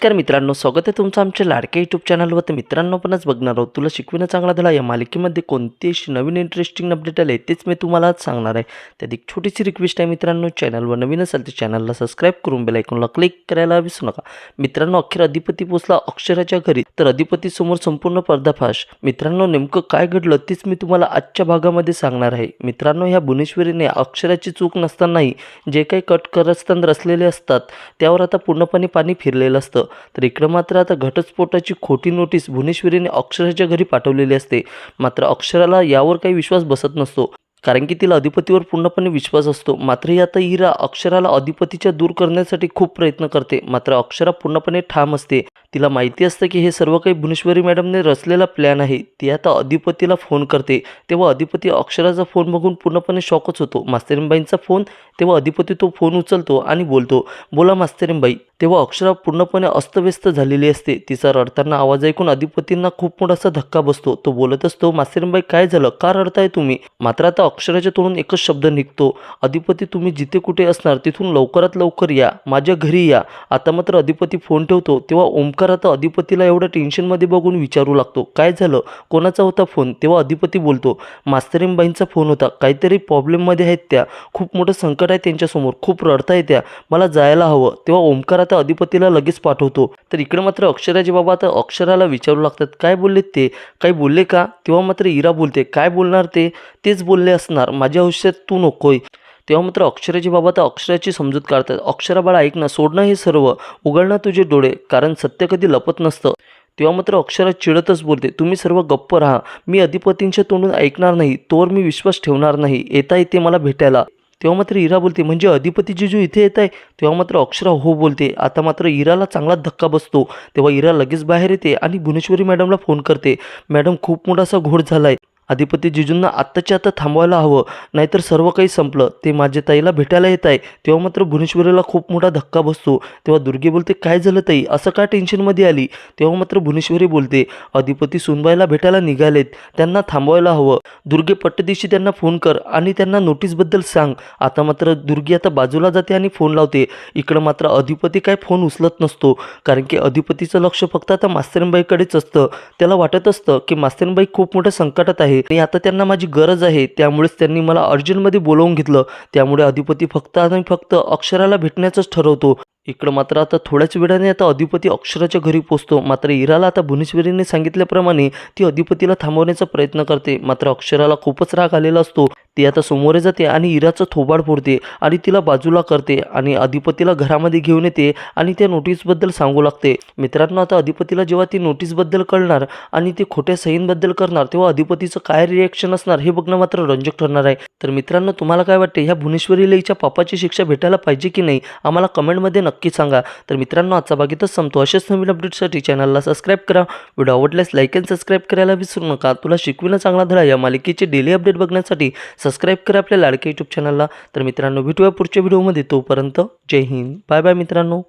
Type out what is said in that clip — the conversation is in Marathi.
नमस्कार मित्रांनो स्वागत आहे तुमचं आमच्या लाडक्या यूट्यूब चॅनलवर तर मित्रांनो पणच बघणार आहोत तुला शिकविणं चांगला धडा या मालिकेमध्ये कोणती अशी नवीन इंटरेस्टिंग अपडेट आले तेच मी तुम्हाला आज सांगणार आहे. त्यात एक छोटीशी रिक्वेस्ट आहे मित्रांनो चॅनलवर नवीन असेल तर चॅनलला सबस्क्राईब करून बेल आयकॉनला क्लिक करायला विसरू नका. मित्रांनो अखेर अधिपती पोचला अक्षराच्या घरी तर अधिपतीसमोर संपूर्ण पर्दाफाश. मित्रांनो नेमकं काय घडलं तेच मी तुम्हाला आजच्या भागामध्ये सांगणार आहे. मित्रांनो ह्या भुवनेश्वरीने अक्षराची चूक नसतानाही जे काही कट करस्तान रचलेले असतात त्यावर आता पूर्णपणे पाणी फिरलेलं असतं. तर इकडं मात्र आता घटस्फोटाची खोटी नोटीस भुवनेश्वरीने अक्षराच्या घरी पाठवलेली असते. मात्र अक्षराला यावर काही विश्वास बसत नसतो. कारण की तिला अधिपतीवर पूर्णपणे विश्वास असतो. मात्र ही आता हिरा अक्षराला अधिपतीच्या दूर करण्यासाठी खूप प्रयत्न करते. मात्र अक्षरा पूर्णपणे ठाम असते. तिला माहिती असतं की हे सर्व काही भुवनेश्वरी मॅडमने रचलेला प्लॅन आहे. ती आता अधिपतीला फोन करते. तेव्हा अधिपती अक्षराचा फोन बघून पूर्णपणे शॉकच होतो. मास्तरीमबाईंचा फोन तेव्हा अधिपती तो फोन उचलतो आणि बोलतो बोला मास्तरीमबाई तेव्हा अक्षरा पूर्णपणे अस्तव्यस्त झालेली असते. तिचा रडताना आवाज ऐकून अधिपतींना खूप मोठासा धक्का बसतो. तो बोलत असतो मासेरमबाई काय झालं? का रडताय तुम्ही? मात्र आता अक्षराच्या तोंडून एकच शब्द निघतो. अधिपती तुम्ही जिथे कुठे असणार तिथून लवकरात लवकर या. माझ्या घरी या. आता मात्र अधिपती फोन ठेवतो. तेव्हा ओंकार आता अधिपतीला एवढ्या टेन्शनमध्ये बघून विचारू लागतो. काय झालं? कोणाचा होता फोन? तेव्हा अधिपती बोलतो मास्तरीमबाईंचा फोन होता. काहीतरी प्रॉब्लेममध्ये आहेत त्या. खूप मोठं संकट आहे त्यांच्यासमोर. खूप रडताय त्या. मला जायला हवं. तेव्हा ओमकारात आता अधिपतीला लगेच पाठवतो. तर इकडे मात्र अक्षराचे बाबा आता अक्षराला विचारू लागतात. काय बोललेत ते? काही बोलले का? तेव्हा मात्र इरा बोलते. काय बोलणार ते? तेच बोलले असणार. माझ्या आयुष्यात तू नकोय. तेव्हा मात्र अक्षराची बाबा तर अक्षराची समजूत काढतात. अक्षरा बाळा ऐक ना सोडणं हे सर्व. उघडणं तुझे डोळे कारण सत्य कधी लपत नसतं. तेव्हा मात्र अक्षरा चिडतच बोलते. तुम्ही सर्व गप्प राहा. मी अधिपतींच्या तोंडून ऐकणार नाही. तोवर मी विश्वास ठेवणार नाही. येता येते मला भेटायला. तेव्हा मात्र इरा बोलते म्हणजे अधिपती जिजू इथे येत आहे तेव्हा मात्र अक्षरा हो बोलते. आता मात्र इराला चांगलाच धक्का बसतो. तेव्हा इरा लगेच बाहेर येते आणि भुवनेश्वरी मॅडमला फोन करते. मॅडम खूप मोठासा घोड झाला आहे अधिपती जिजूंना आत्ताच्या आता थांबवायला हवं. नाहीतर सर्व काही संपलं. ते माझ्या ताईला भेटायला येत आहे तेव्हा मात्र भुवनेश्वरीला खूप मोठा धक्का बसतो. तेव्हा दुर्गे बोलते काय झालं ताई? असं का टेन्शनमध्ये आली? तेव्हा मात्र भुवनेश्वरी बोलते अधिपती सुनबाईला भेटायला निघालेत. त्यांना थांबवायला हवं. दुर्गे पट्टदिशी त्यांना फोन कर आणि त्यांना नोटीसबद्दल सांग. आता मात्र दुर्गी आता बाजूला जाते आणि फोन लावते. इकडं मात्र अधिपती काय फोन उचलत नसतो. कारण की अधिपतीचं लक्ष फक्त आता मास्तरीनबाईकडेच असतं. त्याला वाटत असतं की मास्तरीनबाई खूप मोठ्या संकटात आहे. आणि आता त्यांना माझी गरज आहे त्यामुळेच त्यांनी मला अर्जंटमध्ये बोलवून घेतलं. त्यामुळे अधिपती फक्त आणि फक्त अक्षराला भेटण्याचंच ठरवतो. इकडं मात्र आता थोड्याच वेळाने आता अधिपती अक्षराच्या घरी पोचतो. मात्र इराला आता भुवनेश्वरीने सांगितल्याप्रमाणे ती अधिपतीला थांबवण्याचा प्रयत्न करते. मात्र अक्षराला खूपच राग आलेला असतो. ती आता समोरे जाते आणि इराचं थोबाड फोडते आणि तिला बाजूला करते आणि अधिपतीला घरामध्ये घेऊन येते आणि त्या नोटीसबद्दल सांगू लागते. मित्रांनो आता अधिपतीला जेव्हा ती नोटीसबद्दल कळणार आणि ते खोट्या सहींबद्दल करणार तेव्हा अधिपतीचं काय रिॲक्शन असणार हे बघणं मात्र रंजक ठरणार आहे. तर मित्रांनो तुम्हाला काय वाटते? ह्या भुवनेश्वरीला हिच्या पापाची शिक्षा भेटायला पाहिजे की नाही? आम्हाला कमेंटमध्ये नक्की सांगा. तर मित्रांनो आजचा भाग इथंच संपतो. असेच नवीन अपडेटसाठी चॅनलला सबस्क्राईब करा. व्हिडिओ आवडल्यास लाईक अँड सबस्क्राईब करायला विसरू नका. तुला शिकविणं चांगला धडा या मालिकेचे डेली अपडेट बघण्यासाठी सबस्क्राईब करा आपल्या लाडक्या यूट्यूब चॅनलला तर मित्रांनो भेटूया पुढच्या व्हिडिओमध्ये तोपर्यंत जय हिंद. बाय बाय मित्रांनो.